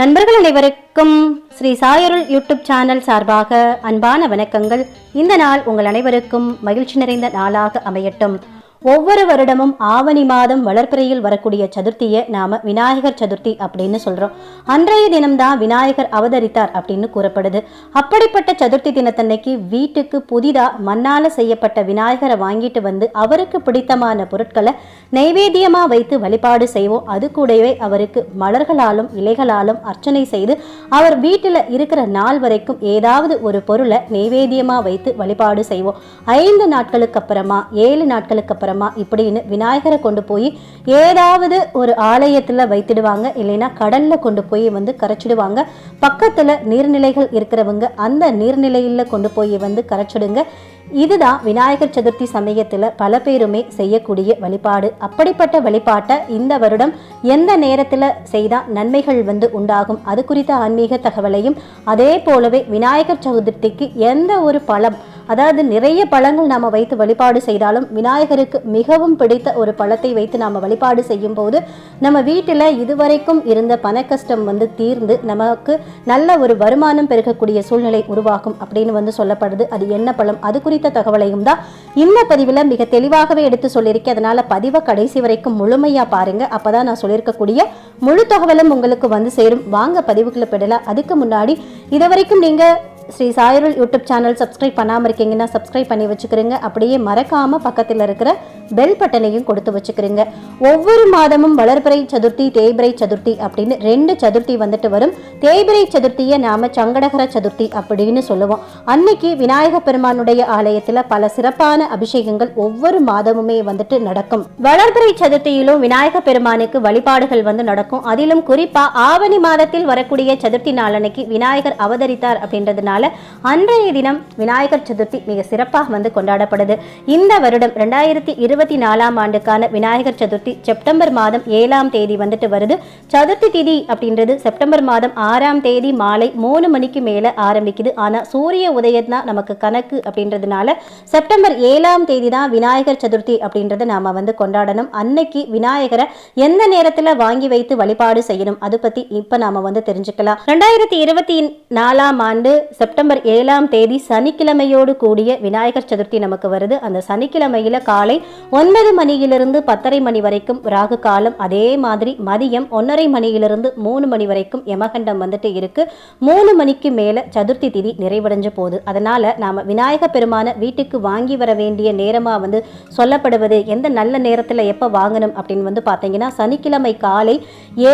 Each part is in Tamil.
நண்பர்கள் அனைவருக்கும் ஸ்ரீ சாயருள் யூடியூப் சேனல் சார்பாக அன்பான வணக்கங்கள். இந்த நாள் உங்கள் அனைவருக்கும் மகிழ்ச்சி நிறைந்த நாளாக அமையட்டும். ஒவ்வொரு வருடமும் ஆவணி மாதம் வளர்ப்பிறையில் வரக்கூடிய சதுர்த்தியை நாம விநாயகர் சதுர்த்தி அப்படின்னு சொல்றோம். அன்றைய தினம்தான் விநாயகர் அவதரித்தார் அப்படின்னு கூறப்படுது. அப்படிப்பட்ட சதுர்த்தி தினத்தன்னைக்கு வீட்டுக்கு புதிதா மண்ணால செய்யப்பட்ட விநாயகரை வாங்கிட்டு வந்து அவருக்கு பிடித்தமான பொருட்களை நைவேத்தியமா வைத்து வழிபாடு செய்வோம். அது கூடவே அவருக்கு மலர்களாலும் இலைகளாலும் அர்ச்சனை செய்து அவர் வீட்டில் இருக்கிற நாள் வரைக்கும் ஏதாவது ஒரு பொருளை நைவேத்தியமா வைத்து வழிபாடு செய்வோம். ஐந்து நாட்களுக்கு அப்புறமா ஏழு நாட்களுக்கு அப்புறமா இப்படின்னு விநாயகரை கொண்டு போய் ஏதாவது ஒரு ஆலயத்துல வைத்திடுவாங்க. இல்லைன்னா கடலில் கொண்டு போய் வந்து கரைச்சிடுவாங்க. பக்கத்துல நீர்நிலைகள் இருக்கிறவங்க அந்த நீர்நிலையில் கொண்டு போய் வந்து கரைச்சிடுங்க. இதுதான் விநாயகர் சதுர்த்தி சமயத்துல பல பேருமே செய்யக்கூடிய வழிபாடு. அப்படிப்பட்ட வழிபாட்டை இந்த வருடம் எந்த நேரத்தில் செய்தால் நன்மைகள் வந்து உண்டாகும்? அது குறித்த ஆன்மீக தகவலையும் அதே போலவே விநாயகர் சதுர்த்திக்கு எந்த ஒரு பழம் அதாவது நிறைய பழங்கள் நாம் வைத்து வழிபாடு செய்தாலும் விநாயகருக்கு மிகவும் பிடித்த ஒரு பழத்தை வைத்து நாம் வழிபாடு செய்யும் போது நம்ம வீட்டில் இதுவரைக்கும் இருந்த பண கஷ்டம் வந்து தீர்ந்து நமக்கு நல்ல ஒரு வருமானம் பெருகக்கூடிய சூழ்நிலை உருவாகும் அப்படின்னு வந்து சொல்லப்படுது. அது என்ன பழம்? அது குறித்த தகவலையும் தான் இந்த பதிவில் மிக தெளிவாகவே எடுத்து சொல்லியிருக்கேன் அதனால் பதிவை கடைசி வரைக்கும் முழுமையாக பாருங்க. அப்பதான் நான் சொல்லியிருக்கக்கூடிய முழு தகவலும் உங்களுக்கு வந்து சேரும். வாங்க பதிவுக்குள்ள பெடலாம் அதுக்கு முன்னாடி இது வரைக்கும் Sri Sayarul YouTube channel subscribe பண்ணாமல் இருக்கீங்கன்னா சப்ஸ்கிரைப் பண்ணி வச்சுக்கிறீங்க. அப்படியே மறக்காமல் பக்கத்தில் இருக்கிற பெல் பட்டனையும் கொடுத்து வச்சுக்கிறீங்க. ஒவ்வொரு மாதமும் வளர்பிறை சதுர்த்தி தேய்பிரை சதுர்த்தி அப்படின்னு ரெண்டு சதுர்த்தி வந்துட்டு வரும். தேய்பிரை சதுர்த்தியை நாம சங்கடகர சதுர்த்தி அப்படின்னு சொல்லுவோம். அன்னைக்கு விநாயக பெருமானுடைய ஆலயத்தில் பல சிறப்பான அபிஷேகங்கள் ஒவ்வொரு மாதமுமே வந்துட்டு நடக்கும். வளர்பிறை சதுர்த்தியிலும் விநாயக பெருமானுக்கு வழிபாடுகள் வந்து நடக்கும். அதிலும் குறிப்பாக ஆவணி மாதத்தில் வரக்கூடிய சதுர்த்தி நாளன்னைக்கு விநாயகர் அவதரித்தார் அப்படின்றதுனால அன்றைய தினம் விநாயகர் சதுர்த்தி மிக சிறப்பாக வந்து கொண்டாடப்படுது. இந்த வருடம் ரெண்டாயிரத்தி இருபத்தி நாலாம் ஆண்டுக்கான விநாயகர் சதுர்த்தி செப்டம்பர் மாதம் ஏழாம் தேதி வந்துட்டு வருது. சதுர்த்தி திதி அப்படின்றது செப்டம்பர் மாதம் ஆறாம் தேதி மாலை மூணு மணிக்கு மேலே ஆரம்பிக்குது. ஆனால் சூரிய உதயம் தான் நமக்கு கணக்கு அப்படின்றதுனால செப்டம்பர் ஏழாம் தேதி தான் விநாயகர் சதுர்த்தி அப்படின்றத நாம் வந்து கொண்டாடணும். அன்னைக்கு விநாயகரை எந்த நேரத்தில் வாங்கி வைத்து வழிபாடு செய்யணும்? அதை பற்றி இப்போ நாம் வந்து தெரிஞ்சுக்கலாம். ரெண்டாயிரத்தி இருபத்தி நாலாம் ஆண்டு செப்டம்பர் ஏழாம் தேதி சனிக்கிழமையோடு கூடிய விநாயகர் சதுர்த்தி நமக்கு வருது. அந்த சனிக்கிழமையில காலை ஒன்பது மணியிலிருந்து பத்தரை மணி வரைக்கும் ராகு காலம் அதே மாதிரி மதியம் ஒன்றரை மணியிலிருந்து மூணு மணி வரைக்கும் யமகண்டம் வந்துட்டு இருக்கு. மூணு மணிக்கு மேல சதுர்த்தி திதி நிறைவடைஞ்ச போகுது. அதனால நாம விநாயக பெருமான வீட்டுக்கு வாங்கி வர வேண்டிய நேரமா வந்து சொல்லப்படுவது எந்த நல்ல நேரத்தில் எப்போ வாங்கணும் அப்படின்னு வந்து பார்த்தீங்கன்னா சனிக்கிழமை காலை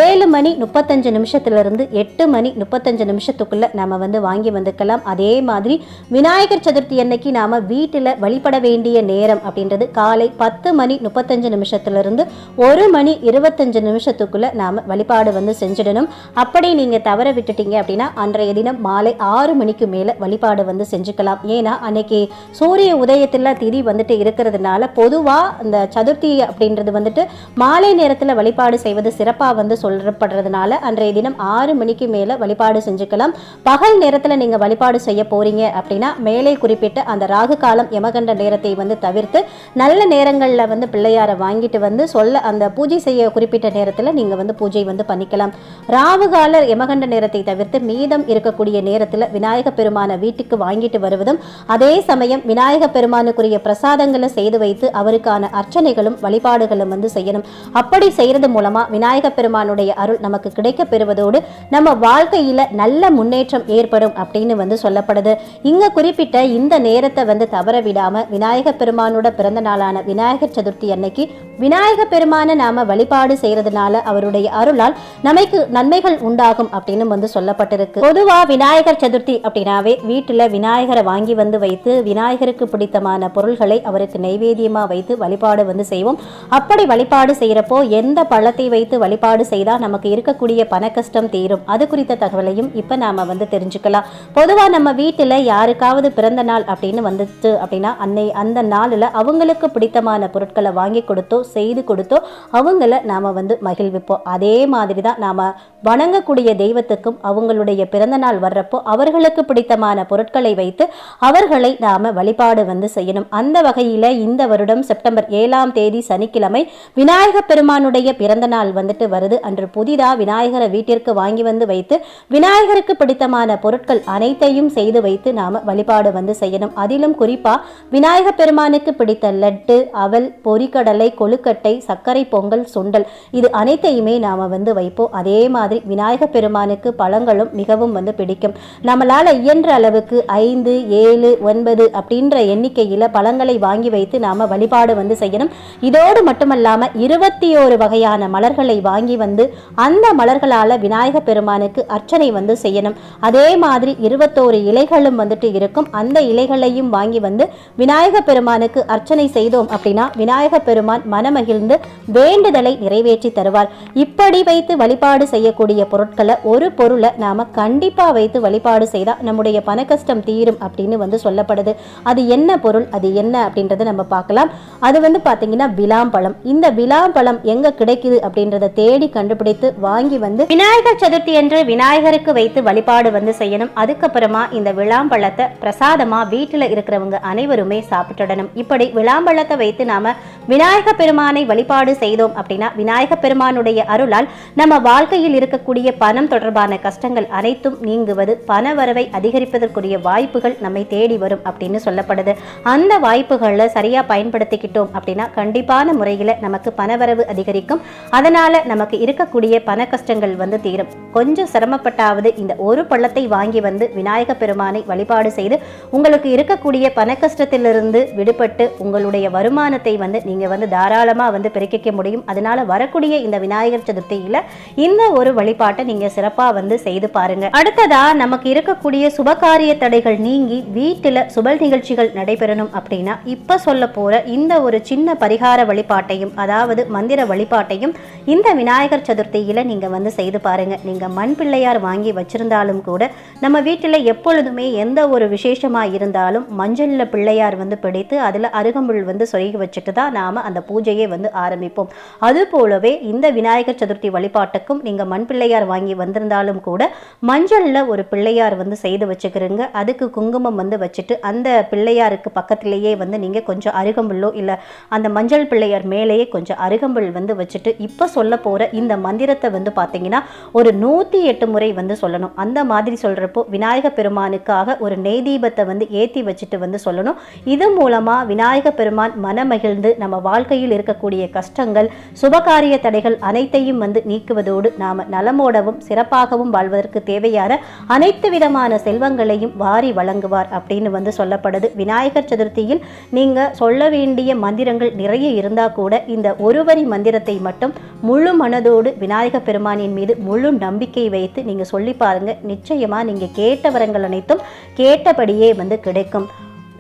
ஏழு மணி முப்பத்தஞ்சு நிமிஷத்துலேருந்து எட்டு மணி முப்பத்தஞ்சு நிமிஷத்துக்குள்ளே நம்ம வந்து வாங்கி வந்து இருக்கலாம் அதே மாதிரி விநாயகர் சதுர்த்தி அன்னைக்கு நாம் வீட்டில் வழிபட வேண்டிய நேரம் அப்படின்றது காலை பத்து மணி முப்பத்தஞ்சு நிமிஷத்துலேருந்து ஒரு மணி இருபத்தஞ்சு நிமிஷத்துக்குள்ளே நாம் வழிபாடு வந்து செஞ்சிடணும். அப்படி நீங்கள் தவற விட்டுட்டீங்க அப்படின்னா அன்றைய தினம் மாலை ஆறு மணிக்கு மேலே வழிபாடு வந்து செஞ்சுக்கலாம். ஏன்னா அன்னைக்கு சூரிய உதயத்தில் திதி வந்துட்டு இருக்கிறதுனால பொதுவாக இந்த சதுர்த்தி அப்படின்றது வந்துட்டு மாலை நேரத்தில் வழிபாடு செய்வது சிறப்பாக வந்து சொல்லப்படுறதுனால அன்றைய தினம் ஆறு மணிக்கு மேலே வழிபாடு செஞ்சுக்கலாம். பகல் நேரத்துல நீங்க வழிபாடு செய்ய போறீங்க அப்படின்னா மேலே குறிப்பிட்ட அந்த ராகு காலம் யமகண்ட நேரத்தை வந்து தவிர்த்து நல்ல நேரங்களில் வந்து பிள்ளையாரை வாங்கிட்டு வந்து சொல்ல அந்த பூஜை செய்ய குறிப்பிட்ட நேரத்தில் நீங்கள் வந்து பூஜை வந்து பண்ணிக்கலாம். ராகு கால யமகண்ட நேரத்தை தவிர்த்து மீதம் இருக்கக்கூடிய நேரத்தில் விநாயக பெருமான வீட்டுக்கு வாங்கிட்டு வருவதும் அதே சமயம் விநாயக பெருமானுக்குரிய பிரசாதங்களை செய்து வைத்து அவருக்கான அர்ச்சனைகளும் வழிபாடுகளும் வந்து செய்யணும். அப்படி செய்கிறது மூலமாக விநாயக பெருமானுடைய அருள் நமக்கு கிடைக்க பெறுவதோடு நம்ம வாழ்க்கையில் நல்ல முன்னேற்றம் ஏற்படும் அப்படின்னு வந்து சொல்லப்படுது. இங்க குறிப்பிட்ட இந்த நேரத்தை வந்து தவற விடாம விநாயக பெருமானோட பிறந்த நாளான விநாயகர் சதுர்த்தி அன்னைக்கு விநாயக பெருமான நாம வழிபாடு செய்யறதுனால அவருடைய அருளால் நமக்கு நன்மைகள் உண்டாகும் அப்படின்னு வந்து சொல்லப்பட்டிருக்கு. பொதுவா விநாயகர் சதுர்த்தி அப்படின்னாவே வீட்டுல விநாயகரை வாங்கி வந்து வைத்து விநாயகருக்கு பிடித்தமான பொருள்களை அவருக்கு நைவேத்தியமா வைத்து வழிபாடு வந்து செய்வோம். அப்படி வழிபாடு செய்யறப்போ எந்த பழத்தை வைத்து வழிபாடு செய்தால் நமக்கு இருக்கக்கூடிய பண கஷ்டம் தீரும். அது குறித்த தகவலையும் இப்ப நாம வந்து தெரிஞ்சுக்கலாம். பொது பொதுவாக நம்ம வீட்டில் யாருக்காவது பிறந்த நாள் அப்படின்னு வந்துச்சு அப்படின்னா அன்னை அந்த நாளில் அவங்களுக்கு பிடித்தமான பொருட்களை வாங்கி கொடுத்தோ செய்து கொடுத்தோ அவங்கள நாம வந்து மகிழ்விப்போம். அதே மாதிரி தான் நாம வணங்கக்கூடிய தெய்வத்துக்கும் அவங்களுடைய பிறந்த நாள் வர்றப்போ அவர்களுக்கு பிடித்தமான பொருட்களை வைத்து அவர்களை நாம வழிபாடு வந்து செய்யணும். அந்த வகையில இந்த வருடம் செப்டம்பர் ஏழாம் தேதி சனிக்கிழமை விநாயக பெருமானுடைய பிறந்த நாள் வந்துட்டு வருது. அன்று புதிதா விநாயகரை வீட்டிற்கு வாங்கி வந்து வைத்து விநாயகருக்கு பிடித்தமான பொருட்கள் அனைத்தையும் செய்து வைத்து நாம வழிபாடு வந்து செய்யணும். அதிலும் குறிப்பா விநாயக பெருமானுக்கு பிடித்த லட்டு அவல் பொரிக்கடலை கொழுக்கட்டை சர்க்கரை பொங்கல் சுண்டல் இது அனைத்தையுமே நாம வந்து வைப்போம். அதே மாதிரி விநாயக பெருமானுக்கு பழங்களும் மிகவும் வந்து பிடிக்கும். நம்மளால இயன்ற அளவுக்கு ஐந்து ஏழு ஒன்பது அப்படின்ற எண்ணிக்கையில் பழங்களை வாங்கி வைத்து நாம வழிபாடு வந்து செய்யணும். இதோடு மட்டுமல்லாம இருபத்தி ஓரு வகையான மலர்களை வாங்கி வந்து அந்த மலர்களால் விநாயக பெருமானுக்கு அர்ச்சனை வந்து செய்யணும். அதே மாதிரி இருபத்தோரு இலைகளும் வந்துட்டு இருக்கும். அந்த இலைகளையும் வாங்கி வந்து விநாயக பெருமானுக்கு அர்ச்சனை செய்தோம் அப்படின்னா விநாயக பெருமான் மனமகிழ்ந்து வேண்டுதலை நிறைவேற்றி தருவார். இப்படி வைத்து வழிபாடு செய்யக்கூடிய இருக்கக்கூடிய பொருட்களை ஒரு பொருளை நாம் கண்டிப்பாக வைத்து வழிபாடு செய்தால் நம்முடைய பண கஷ்டம் தீரும் அப்படின்னு வந்து சொல்லப்படுது. அது என்ன பொருள் அது என்ன அப்படின்றத நம்ம பார்க்கலாம். அது வந்து பார்த்தீங்கன்னா விளாம்பழம். இந்த விளாம்பழம் எங்கே கிடைக்குது அப்படின்றத தேடி கண்டுபிடித்து வாங்கி வந்து விநாயகர் சதுர்த்தி என்று விநாயகருக்கு வைத்து வழிபாடு வந்து செய்யணும். அதுக்கப்புறமா இந்த விளாம்பழத்தை பிரசாதமாக வீட்டில் இருக்கிறவங்க அனைவருமே சாப்பிட்டுடணும். இப்படி விளாம்பழத்தை வைத்து நாம விநாயக பெருமானை வழிபாடு செய்தோம் அப்படின்னா விநாயக பெருமானுடைய அருளால் நம்ம வாழ்க்கையில் இருக்கக்கூடிய பணம் தொடர்பான கஷ்டங்கள் அனைத்தும் நீங்குவது பண வரவை அதிகரிப்பதற்குரிய வாய்ப்புகள் நம்மை தேடி வரும் அப்படின்னு சொல்லப்படுது. அந்த வாய்ப்புகளை சரியாக பயன்படுத்திக்கிட்டோம் அப்படின்னா கண்டிப்பான முறையில் நமக்கு பணவரவு அதிகரிக்கும். அதனால் நமக்கு இருக்கக்கூடிய பண கஷ்டங்கள் வந்து தீரும். கொஞ்சம் சிரமப்பட்டாவது இந்த ஒரு பள்ளத்தை வாங்கி வந்து விநாயக பெருமானை வழிபாடு செய்து உங்களுக்கு இருக்கக்கூடிய பண கஷ்டத்திலிருந்து விடுபட்டு உங்களுடைய வருமானத்தை வந்து நீங்கள் வந்து தாராளமாக வந்து பெருக்கிக்க முடியும். அதனால் வரக்கூடிய இந்த விநாயகர் சதுர்த்தியில் இந்த ஒரு வழிபாட்டை நீங்க சிறப்பா வந்து செய்து பாருங்க. அடுத்ததா நமக்கு இருக்கக்கூடிய சுபகாரிய தடைகள் நீங்கி வீட்டுல சுப நிகழ்ச்சிகள் நடைபெறணும் அப்படின்னா இப்ப சொல்ல போற இந்த ஒரு சின்ன பரிகார வழிபாட்டையும் அதாவது மந்திர வழிபாட்டையும் இந்த விநாயகர் சதுர்த்தியில நீங்க வந்து செய்து பாருங்க. நீங்க மண் பிள்ளையார் வாங்கி வச்சிருந்தாலும் கூட நம்ம வீட்டுல எப்பொழுதுமே எந்த ஒரு விசேஷமா இருந்தாலும் மஞ்சள்ல பிள்ளையார் வந்து பிடித்து அதுல அருகம்புல் வந்து சொருகி வச்சுட்டு தான் நாம அந்த பூஜையை வந்து ஆரம்பிப்போம். அது போலவே இந்த விநாயகர் சதுர்த்தி வழிபாட்டுக்கும் நீங்க மண் பிள்ளையார் வாங்கி வந்திருந்தாலும் கூட மஞ்சள்ல ஒரு பிள்ளையார் வந்து செய்து வச்சுக்கிறீங்க. அதுக்கு குங்குமம் வந்து வச்சுட்டு அந்த பிள்ளையாருக்கு பக்கத்திலேயே வந்து நீங்கள் கொஞ்சம் அருகம்புல்லோ இல்லை அந்த மஞ்சள் பிள்ளையார் மேலேயே கொஞ்சம் அருகம்புல் வந்து வச்சுட்டு இப்போ சொல்ல போகிற இந்த மந்திரத்தை வந்து பார்த்தீங்கன்னா ஒரு நூற்றி எட்டு முறை வந்து சொல்லணும். அந்த மாதிரி சொல்கிறப்போ விநாயக பெருமானுக்காக ஒரு நெய் தீபத்தை வந்து ஏற்றி வச்சுட்டு வந்து சொல்லணும். இது மூலமாக விநாயக பெருமான் மனமகிழ்ந்து நம்ம வாழ்க்கையில் இருக்கக்கூடிய கஷ்டங்கள் சுபகாரிய தடைகள் அனைத்தையும் வந்து நீக்குவதோடு நாம நலமோடவும் சிறப்பாகவும் வாழ்வதற்கு தேவையான அனைத்து விதமான செல்வங்களையும் வாரி வழங்குவார் அப்படின்னு வந்து சொல்லப்படுது. விநாயகர் சதுர்த்தியில் நீங்கள் சொல்ல வேண்டிய மந்திரங்கள் நிறைய இருந்தால் கூட இந்த ஒரு வரி மந்திரத்தை மட்டும் முழு மனதோடு விநாயக பெருமானின் மீது முழு நம்பிக்கை வைத்து நீங்கள் சொல்லி பாருங்க. நிச்சயமாக நீங்கள் கேட்ட வரங்கள் அனைத்தும் கேட்டபடியே வந்து கிடைக்கும்.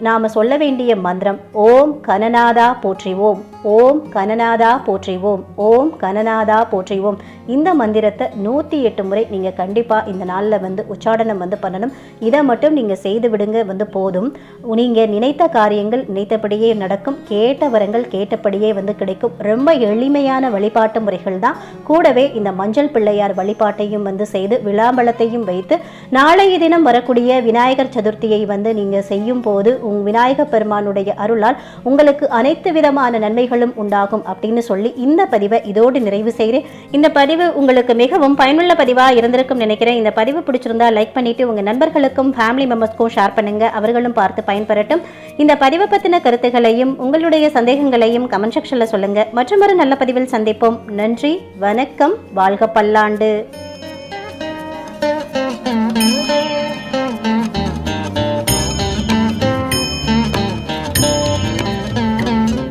நாம் சொல்ல வேண்டிய மந்திரம் ஓம் கனநாதா போற்றிவோம் ஓம். ஓம் கனநாதா போற்றிவோம். ஓம் கனநாதா போற்றிவோம். இந்த மந்திரத்தை நூற்றி எட்டு முறை நீங்கள் கண்டிப்பாக இந்த நாளில் வந்து உச்சாடனம் வந்து பண்ணணும். இதை மட்டும் நீங்கள் செய்து விடுங்க வந்து போதும். நீங்கள் நினைத்த காரியங்கள் நினைத்தபடியே நடக்கும். கேட்ட வரங்கள் கேட்டபடியே வந்து கிடைக்கும். ரொம்ப எளிமையான வழிபாட்டு முறைகள் தான். கூடவே இந்த மஞ்சள் பிள்ளையார் வழிபாட்டையும் வந்து செய்து விளாம்பழத்தையும் வைத்து நாளைய தினம் வரக்கூடிய விநாயகர் சதுர்த்தியை வந்து நீங்கள் செய்யும் போது உங் விநாயக பெருமானுடைய அருளால் உங்களுக்கு அனைத்து விதமான நன்மைகளும் உண்டாகும் அப்படின்னு சொல்லி இந்த பதிவை இதோடு நிறைவு செய்கிறேன். இந்த பதிவு உங்களுக்கு மிகவும் பயனுள்ள பதிவாக இருந்திருக்கும் நினைக்கிறேன். இந்த பதிவு பிடிச்சிருந்தா லைக் பண்ணிட்டு உங்க நண்பர்களுக்கும் ஃபேமிலி மெம்பர்ஸ்க்கும் ஷேர் பண்ணுங்க. அவர்களும் பார்த்து பயன்பெறட்டும். இந்த பதிவை பற்றின கருத்துகளையும் உங்களுடைய சந்தேகங்களையும் கமெண்ட் செக்ஷன்ல சொல்லுங்க. மற்றொரு நல்ல பதிவில் சந்திப்போம். நன்றி வணக்கம் வாழ்க பல்லாண்டு.